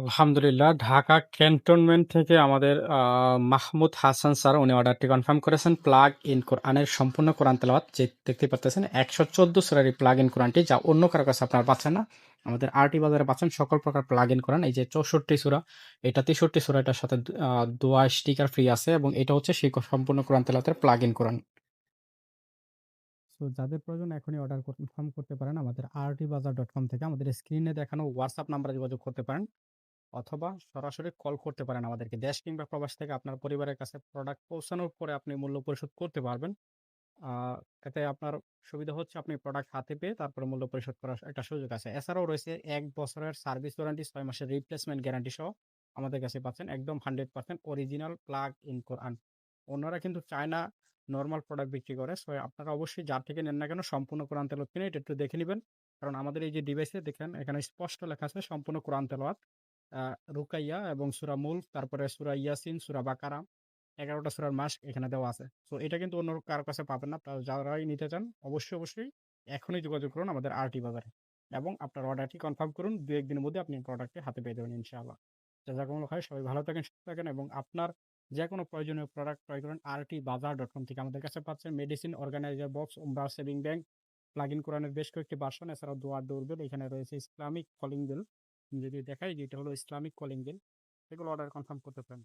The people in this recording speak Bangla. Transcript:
আলহামদুলিল্লাহ ঢাকা ক্যান্টনমেন্ট থেকে আমাদের মাহমুদ হাসান স্যার উনি অর্ডারটি কনফার্ম করেছেন প্লাগ ইন কোরআনের সম্পূর্ণ কোরআন তেলাওয়াত যে দেখতে পাচ্ছেন ১১৪ সূরার এই প্লাগ ইন কোরআনটি যা অন্য কারও কাছে আপনার পাচ্ছেন না। আমাদের আরটি বাজারে পাচ্ছেন সকল প্রকার প্লাগ ইন কোরআন। এই যে ৬৪ সূরা, এটা ৬৩ সূরা এটার সাথে দোয়া স্টিকার ফ্রি আছে এবং এটা হচ্ছে সেই সম্পূর্ণ কোরআন তেলাওয়াতের প্লাগ ইন কোরআন। সো যাদের প্রয়োজন এখনই অর্ডার কনফার্ম করতে পারেন আমাদের আরটি বাজার ডট কম থেকে আমাদের স্ক্রিনে দেখানো হোয়াটসঅ্যাপ নাম্বারে যোগাযোগ করতে পারেন। অথবা সরাসরি কল করতে পারেন আমাদেরকে। দেশ কিংবা প্রবাস থেকে আপনার পরিবারের কাছে প্রোডাক্ট পৌঁছানোর পরে আপনি মূল্য পরিশোধ করতে পারবেন। এতে আপনার সুবিধা হচ্ছে আপনি প্রোডাক্ট হাতে পেয়ে তারপরে মূল্য পরিশোধ করার একটা সুযোগ আছে। এছাড়াও রয়েছে এক বছরের সার্ভিস ওয়ারেন্টি, ৬ মাসের রিপ্লেসমেন্ট গ্যারান্টি সহ আমাদের কাছে পাচ্ছেন একদম 100% অরিজিনাল প্লাগ ইন কোরআন। অন্যরা কিন্তু চায় না নরমাল প্রোডাক্ট বিক্রি করে। সো আপনারা অবশ্যই যার থেকে নেন না কেন সম্পূর্ণ কোরআন তেলাওয়াত কিনে এটা একটু দেখে নেবেন কারণ আমাদের এই যে ডিভাইসে দেখেন এখানে স্পষ্ট লেখা আছে সম্পূর্ণ কোরআন তেলাওয়াত। রুকাইয়া এবং সুরা মুলক, তারপরে সুরা ইয়াসিন, সুরা বাকারা ১১ টা সূরার মাসক এখানে দেওয়া আছে। সো এটা কিন্তু অন্য কারও কাছে পাবেন না। আপনারা যারাই নিতে চান অবশ্যই, অবশ্যই এখনই যোগাযোগ করুন আমাদের আরটি বাজারে এবং আপনার অর্ডারটি কনফার্ম করুন। ২-১ দিনের মধ্যে আপনি প্রোডাক্টটি হাতে পেয়ে যাবেন ইনশাআল্লাহ। জাযাকুমুল্লাহ খাইর। সবাই ভালো থাকেন, সুস্থ থাকেন এবং আপনার যে কোনো প্রয়োজনীয় প্রোডাক্ট ক্রয় করেন আরটি বাজার ডট কম থেকে। আমাদের কাছে পাচ্ছেন মেডিসিন, অর্গানাইজার বক্স, উমরা সেভিং ব্যাংক, প্লাগ ইন কোরআনের বেশ কয়েকটি ভার্সন এছাড়াও দোয়ার ডোরবেল এখানে রয়েছে ইসলামিক কলিং বেল। যদি দেখাই যে এটা হলো ইসলামিক কলিং বেল। এগুলো অর্ডার কনফার্ম করতে পারেন।